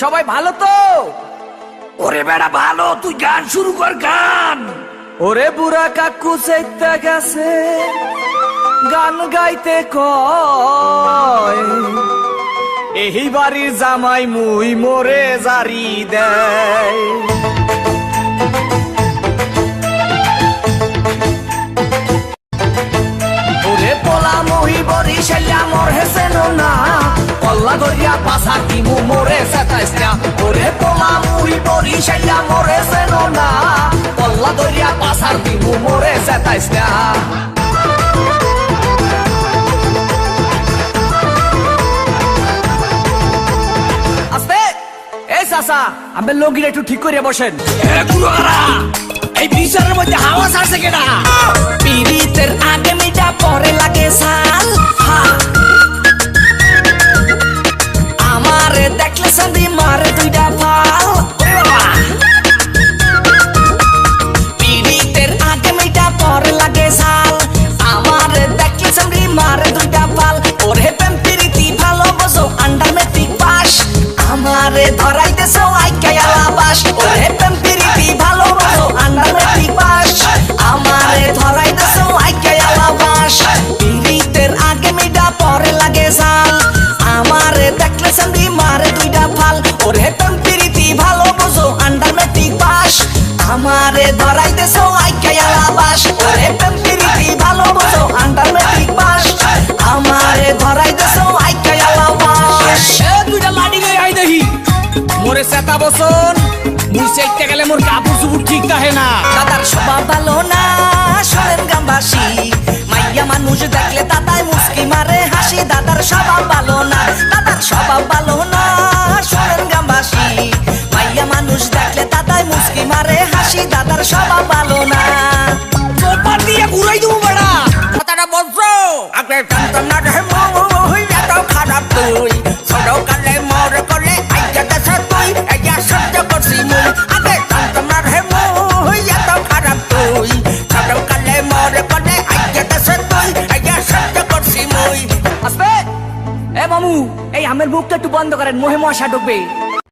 সবাই ভালো তো? ওরে বেড়া ভালো তুই গান শুরু কর গান। ওরে বুড়া কাকু চাইতে গেছে গান গাইতে কয়। এই বাড়ির জামাই মুই মোরে জারি দেয়। ওরে পোলা মহি বরিশাইয়া মোর হেসেন না। কল্লা দরিয়া পাসার দিমু মোরে সেতাইস না ওরে পোলা মহি বরিশাইয়া মোর হেসেন না। কল্লা দরিয়া পাসার দিমু মোরে সেতাইস না আস্তে! আমি লগির একটু ঠিক করে বসেন। এই বিচারের মধ্যে হাওয়া ছাড়ছে কেনা পিরিতের আগে মিটা পরে লাগে সাল বসন। মুই চাইতে গেলে মোর কাপড় চুপুর ঠিক থাকে না। দাদার স্বভাব ভালো না শোনেন গ্রামবাসী। মাইয়া মানুষ দেখলে দাদাই মুস্কি মারে, হাসি দাদার স্বভাব ভালো না। দাদার স্বভাব ভালো না শোনেন গ্রামবাসী। মাইয়া মানুষ দেখলে দাদাই মুস্কি মারে, হাসি দাদার স্বভাব ভালো না। এ মামু এই আমের মুখটা একটু বন্ধ করেন মহে মশা ঢুকবে।